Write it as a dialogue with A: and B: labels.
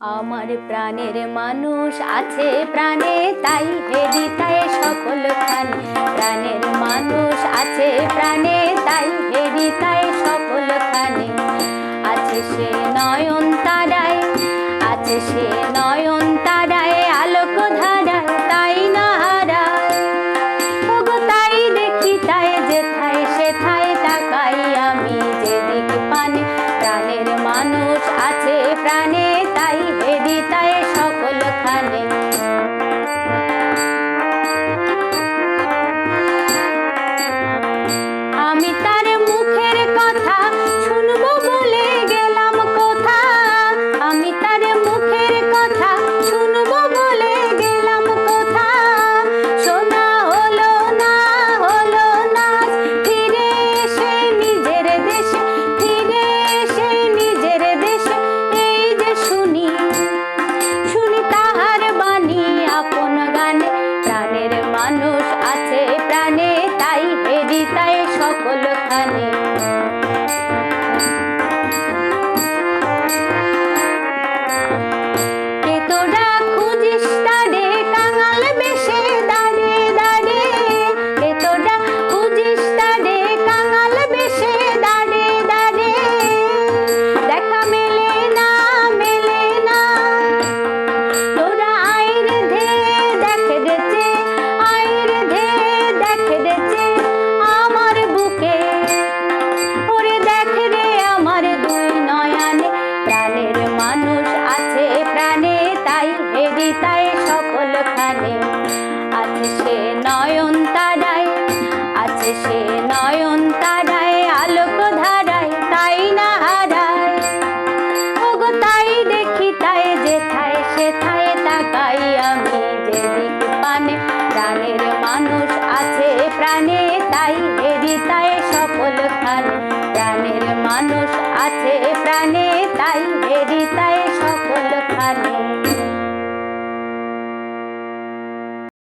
A: আমার প্রাণের মানুষ আছে প্রাণে, তাই হেরিতায় সকল খানে প্রাণের মানুষ আছে প্রাণে, তাই হেরিতায় সকল খানে আছে সে নয়ন তারায়, আছে সে নয়ন তারায়, আলোক ধারায়, তাই না হারায়। ওগো তাই দেখি, তাই যেথায় সেথায় তাকাই আমি যেদিক পানে। প্রাণের মানুষ আছে প্রাণে মানুষ আছে প্রাণে তাই হেরি তাই সকল খানে। মানুষ আছে প্রাণে, তাই হেরি তাই সকল খানে। আছে সে নয়ন তারায়, আছে সে নয়ন তারায়, আলোক ধারায়, তাই না হারায়। ওগো তাই দেখি, তাই যেথায়, সেথায় তাকাই আমি যেদিক পানে প্রাণের মানুষ আছে প্রাণে, তাই হেরি তাই সকল খানে। মানুষ আছে প্রাণে তাই হেরি তাই সকল।